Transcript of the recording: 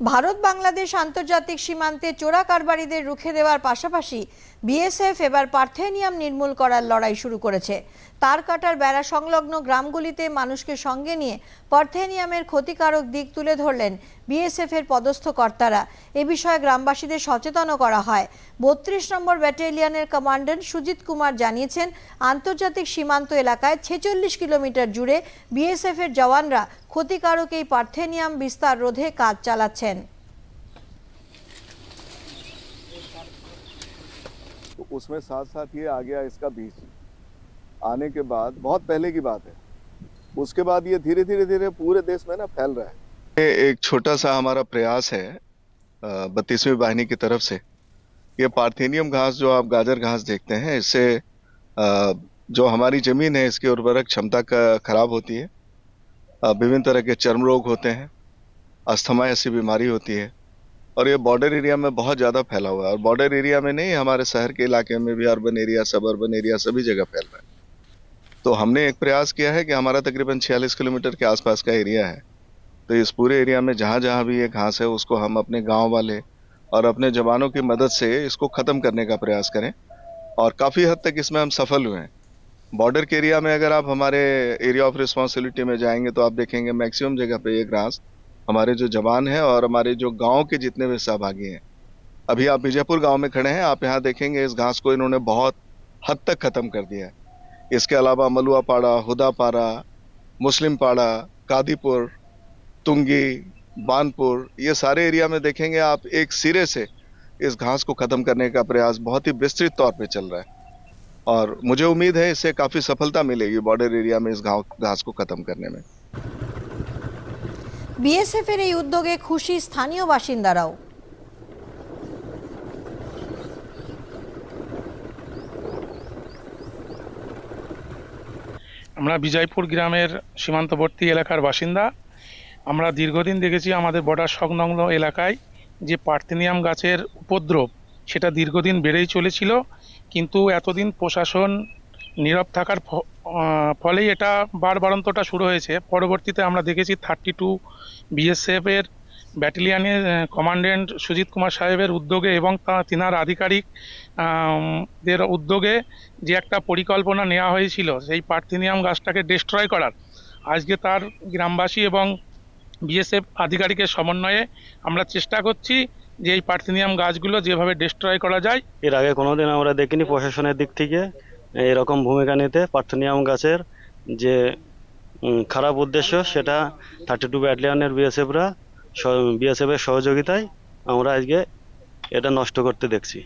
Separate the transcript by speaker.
Speaker 1: ভারত বাংলাদেশ আন্তর্জাতিক সীমান্তে চোরা কারবারিদের রুখে দেওয়ার পাশাপাশি বিএসএফ এবার পার্থেনিয়াম নির্মূল করার লড়াই শুরু করেছে। তার কাটার বেড়া সংলগ্ন গ্রামগুলিতে মানুষকে সঙ্গে নিয়ে পার্থেনিয়ামের ক্ষতিকারক দিক তুলে ধরলেন বিএসএফ এর পদস্থ কর্তারা এ বিষয়ে গ্রামবাসীদের সচেতনও করা হয় বত্রিশ নম্বর ব্যাটালিয়নের কমান্ড্যান্ট সুজিত কুমার জানিয়েছেন আন্তর্জাতিক সীমান্ত এলাকায় ছেচল্লিশ কিলোমিটার জুড়ে বিএসএফ এর জওয়ানরা ক্ষতিকারক এই পার্থেনিয়াম বিস্তার রোধে কাজ চালাচ্ছেন
Speaker 2: तो उसमें साथ साथ ये आ गया इसका बीज आने के बाद बहुत पहले की बात है उसके बाद ये धीरे धीरे धीरे पूरे देश में ना फैल रहा है ये एक छोटा सा हमारा प्रयास है बत्तीसवीं वाहिनी की तरफ़ से। ये पार्थेनियम घास जो आप गाजर घास देखते हैं, इससे जो हमारी ज़मीन है, इसकी उर्वरक क्षमता खराब होती है। विभिन्न तरह के चर्म रोग होते हैं, अस्थमा ऐसी बीमारी होती है, और ये बॉर्डर एरिया में बहुत ज़्यादा फैला हुआ है। और बॉर्डर एरिया में नहीं, हमारे शहर के इलाके में भी, अर्बन एरिया, सब अर्बन एरिया, सभी जगह फैल रहा है। तो हमने एक प्रयास किया है कि हमारा तकरीबन 46 किलोमीटर के आसपास का एरिया है। तो इस पूरे एरिया में जहाँ जहाँ भी ये घास है, उसको हम अपने गाँव वाले और अपने जवानों की मदद से इसको ख़त्म करने का प्रयास करें। और काफ़ी हद तक इसमें हम सफल हुए हैं। बॉर्डर के एरिया में अगर आप हमारे एरिया ऑफ़ रिस्पॉन्सिबिलिटी में जाएँगे तो आप देखेंगे मैक्सिमम जगह पे ये घास हमारे जो जवान हैं और हमारे जो गाँव के जितने भी सहभागी हैं। अभी आप बीजापुर गाँव में खड़े हैं, आप यहाँ देखेंगे इस घास को इन्होंने बहुत हद तक ख़त्म कर दिया है। इसके अलावा मलुआ पाड़ा मुस्लिम पाड़ा कादीपुर तुंगी बानपुर ये सारे एरिया में देखेंगे आप एक सिरे से इस घास को ख़त्म करने का प्रयास बहुत ही विस्तृत तौर पे चल रहा है और मुझे उम्मीद है इससे काफ़ी सफलता मिलेगी बॉर्डर एरिया में इस घाव घास को ख़त्म करने में
Speaker 1: বিএসএফ এর এই উদ্যোগে খুশি স্থানীয় বাসিন্দারাও
Speaker 3: আমরা বিজয়পুর গ্রামের সীমান্তবর্তী এলাকার বাসিন্দা আমরা দীর্ঘদিন দেখেছি আমাদের বর্ডার সংলগ্ন এলাকায় যে পার্থেনিয়াম গাছের উপদ্রব, সেটা দীর্ঘদিন বেড়েই চলেছিল। কিন্তু এতদিন প্রশাসন নীরব থাকার ফলেই এটা বারবারন্তটা শুরু হয়েছে। পরবর্তীতে আমরা দেখেছি থার্টি টু বিএসএফের ব্যাটালিয়ানের কমান্ডেন্ট সুজিত কুমার সাহেবের উদ্যোগে এবং তা, তিনার আধিকারিক দের উদ্যোগে যে একটা পরিকল্পনা নেওয়া হয়েছিল, সেই পার্থেনিয়াম গাছটাকে ডিস্ট্রয় করার। আজকে তার গ্রামবাসী এবং বিএসএফ আধিকারিকের সমন্বয়ে আমরা চেষ্টা করছি যে এই পার্থেনিয়াম গাছগুলো যেভাবে ডিস্ট্রয় করা যায়।
Speaker 4: এর আগে কোনোদিন আমরা দেখিনি প্রশাসনের দিক থেকে এরকম ভূমিকা নিতে। পার্থেনিয়াম গাছের যে খারাপ উদ্দেশ্য, সেটা থার্টি টু ব্যাটালিয়নের বিএসএফরা বিএসএফের সহযোগিতায় আমরা আজকে এটা নষ্ট করতে দেখছি।